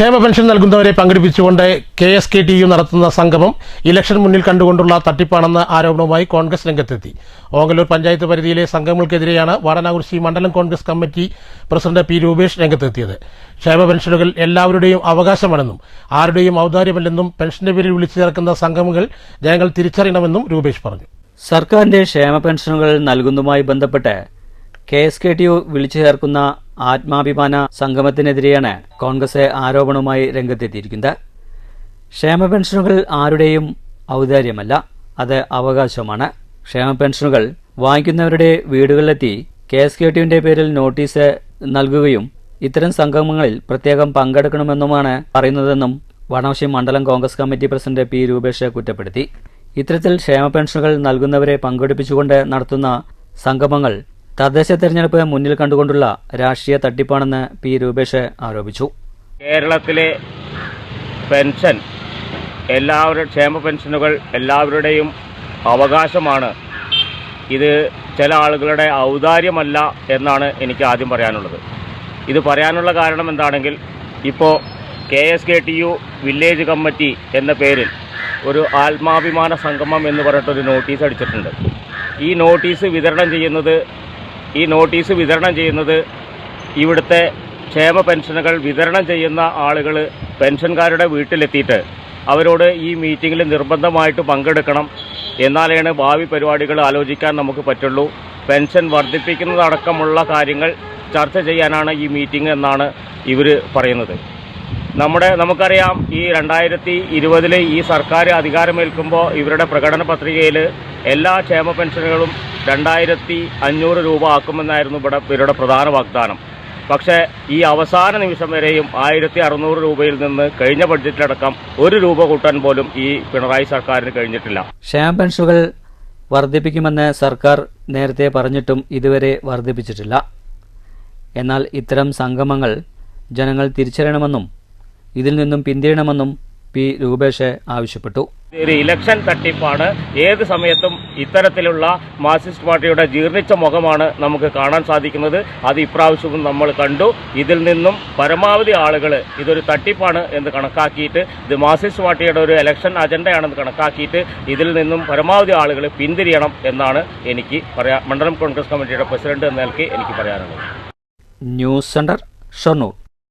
ക്ഷേമ പെൻഷൻ നൽകുന്നവരെ പങ്കെടുപ്പിച്ചുകൊണ്ട് K S K T U നടത്തുന്ന സംഗമം ഇലക്ഷൻ മുന്നിൽ കണ്ടുകൊണ്ടുള്ള തട്ടിപ്പാണെന്ന ആരോപണവുമായി കോൺഗ്രസ് രംഗത്തെത്തി. ഓങ്ങല്ലൂർ പഞ്ചായത്ത് പരിധിയിലെ സംഘങ്ങൾക്കെതിരെയാണ് വാടനാകുറിശി മണ്ഡലം Congress committee president P Rupesh രംഗത്തെത്തിയത്. ക്ഷേമ പെൻഷനുകൾ എല്ലാവരുടെയും അവകാശമാണെന്നും ആരുടെയും ഔദാര്യമല്ലെന്നും പെൻഷന്റെ പേരിൽ വിളിച്ചു ചേർക്കുന്ന സംഗമങ്ങൾ ജനങ്ങൾ തിരിച്ചറിയണമെന്നും രൂപേഷ് പറഞ്ഞു. സർക്കാരിന്റെ ക്ഷേമ പെൻഷനുകൾ നൽകുന്നതുമായി ബന്ധപ്പെട്ട് K S K T U വിളിച്ചു ചേർക്കുന്ന ആത്മാഭിമാന സംഗമത്തിനെതിരെയാണ് കോൺഗ്രസ് ആരോപണവുമായി രംഗത്തെത്തിയിരിക്കുന്നത്. ക്ഷേമ പെൻഷനുകൾ ആരുടെയും ഔദാര്യമല്ല അത് അവകാശമാണ് ക്ഷേമ പെൻഷനുകൾ വാങ്ങിക്കുന്നവരുടെ വീടുകളിലെത്തി കെ എസ് കെ ടിയുവിന്റെ പേരിൽ നോട്ടീസ് നൽകുകയും ഇത്തരം സംഗമങ്ങളിൽ പ്രത്യേകം പങ്കെടുക്കണമെന്നുമാണ് പറയുന്നതെന്നും വണവശി മണ്ഡലം Congress committee president P Rupesh കുറ്റപ്പെടുത്തി. ഇത്തരത്തിൽ ക്ഷേമ പെൻഷനുകൾ നൽകുന്നവരെ പങ്കെടുപ്പിച്ചുകൊണ്ട് നടത്തുന്ന സംഗമങ്ങൾ തദ്ദേശ തെരഞ്ഞെടുപ്പ് മുന്നിൽ കണ്ടുകൊണ്ടുള്ള രാഷ്ട്രീയ തട്ടിപ്പാണെന്ന് പി രൂപേഷ് ആരോപിച്ചു. കേരളത്തിലെ പെൻഷൻ എല്ലാവരുടെ ക്ഷേമ പെൻഷനുകൾ എല്ലാവരുടെയും അവകാശമാണ്. ഇത് ചില ആളുകളുടെ ഔദാര്യമല്ല എന്നാണ് എനിക്ക് ആദ്യം പറയാനുള്ളത്. ഇത് പറയാനുള്ള കാരണം എന്താണെങ്കിൽ ഇപ്പോൾ K S K T U village committee എന്ന പേരിൽ ഒരു ആത്മാഭിമാന സംഗമം എന്ന് പറഞ്ഞിട്ടൊരു നോട്ടീസ് അടിച്ചിട്ടുണ്ട്. ഈ നോട്ടീസ് വിതരണം ചെയ്യുന്നത് ഈ നോട്ടീസ് വിതരണം ചെയ്യുന്നത് ഇവിടുത്തെ ക്ഷേമ പെൻഷനുകൾ വിതരണം ചെയ്യുന്ന ആളുകൾ പെൻഷൻകാരുടെ വീട്ടിലെത്തിയിട്ട് അവരോട് ഈ മീറ്റിങ്ങിൽ നിർബന്ധമായിട്ട് പങ്കെടുക്കണം. എന്നാലാണ് ഭാവി പരിപാടികൾ ആലോചിക്കാൻ നമുക്ക് പറ്റുള്ളൂ. പെൻഷൻ വർദ്ധിപ്പിക്കുന്നതടക്കമുള്ള കാര്യങ്ങൾ ചർച്ച ചെയ്യാനാണ് ഈ മീറ്റിംഗ് എന്നാണ് ഇവർ പറയുന്നത്. നമ്മുടെ നമുക്കറിയാം ഈ രണ്ടായിരത്തി ഇരുപതിൽ ഈ സർക്കാർ അധികാരമേൽക്കുമ്പോൾ ഇവരുടെ പ്രകടന പത്രികയിൽ എല്ലാ ക്ഷേമ പെൻഷനുകളും രണ്ടായിരത്തി അഞ്ഞൂറ് രൂപ ആക്കുമെന്നായിരുന്നു ഇവിടെ ഇവരുടെ പ്രധാന വാഗ്ദാനം. പക്ഷേ ഈ അവസാന നിമിഷം വരെയും ആയിരത്തി അറുന്നൂറ് രൂപയിൽ നിന്ന് കഴിഞ്ഞ ബഡ്ജറ്റിലടക്കം ഒരു രൂപ കൂട്ടാൻ പോലും ഈ പിണറായി സർക്കാരിന് കഴിഞ്ഞിട്ടില്ല. ക്ഷേമ പെൻഷനുകൾ വർദ്ധിപ്പിക്കുമെന്ന് സർക്കാർ നേരത്തെ പറഞ്ഞിട്ടും ഇതുവരെ വർദ്ധിപ്പിച്ചിട്ടില്ല. എന്നാൽ ഇത്തരം സംഗമങ്ങൾ ജനങ്ങൾ തിരിച്ചറിയണമെന്നും ഇതിൽ നിന്നും പിന്തിരിയണമെന്നും പി രൂപേഷ് ആവശ്യപ്പെട്ടു. ഒരു ഇലക്ഷൻ തട്ടിപ്പാണ്. ഏത് സമയത്തും ഇത്തരത്തിലുള്ള മാർക്സിസ്റ്റ് പാർട്ടിയുടെ ജീർണിച്ച മുഖമാണ് നമുക്ക് കാണാൻ സാധിക്കുന്നത്. അത് ഇപ്രാവശ്യവും നമ്മൾ കണ്ടു. ഇതിൽ നിന്നും പരമാവധി ആളുകൾ ഇതൊരു തട്ടിപ്പാണ് എന്ന് കണക്കാക്കിയിട്ട് ഇത് മാർക്സിസ്റ്റ് പാർട്ടിയുടെ ഒരു ഇലക്ഷൻ അജണ്ടയാണെന്ന് കണക്കാക്കിയിട്ട് ഇതിൽ നിന്നും പരമാവധി ആളുകൾ പിന്തിരിയണം എന്നാണ് എനിക്ക് പറയാ മണ്ഡലം കോൺഗ്രസ് കമ്മിറ്റിയുടെ പ്രസിഡന്റ് എന്ന നിലയ്ക്ക് എനിക്ക് പറയാനുള്ളത്. News centre Shoranur.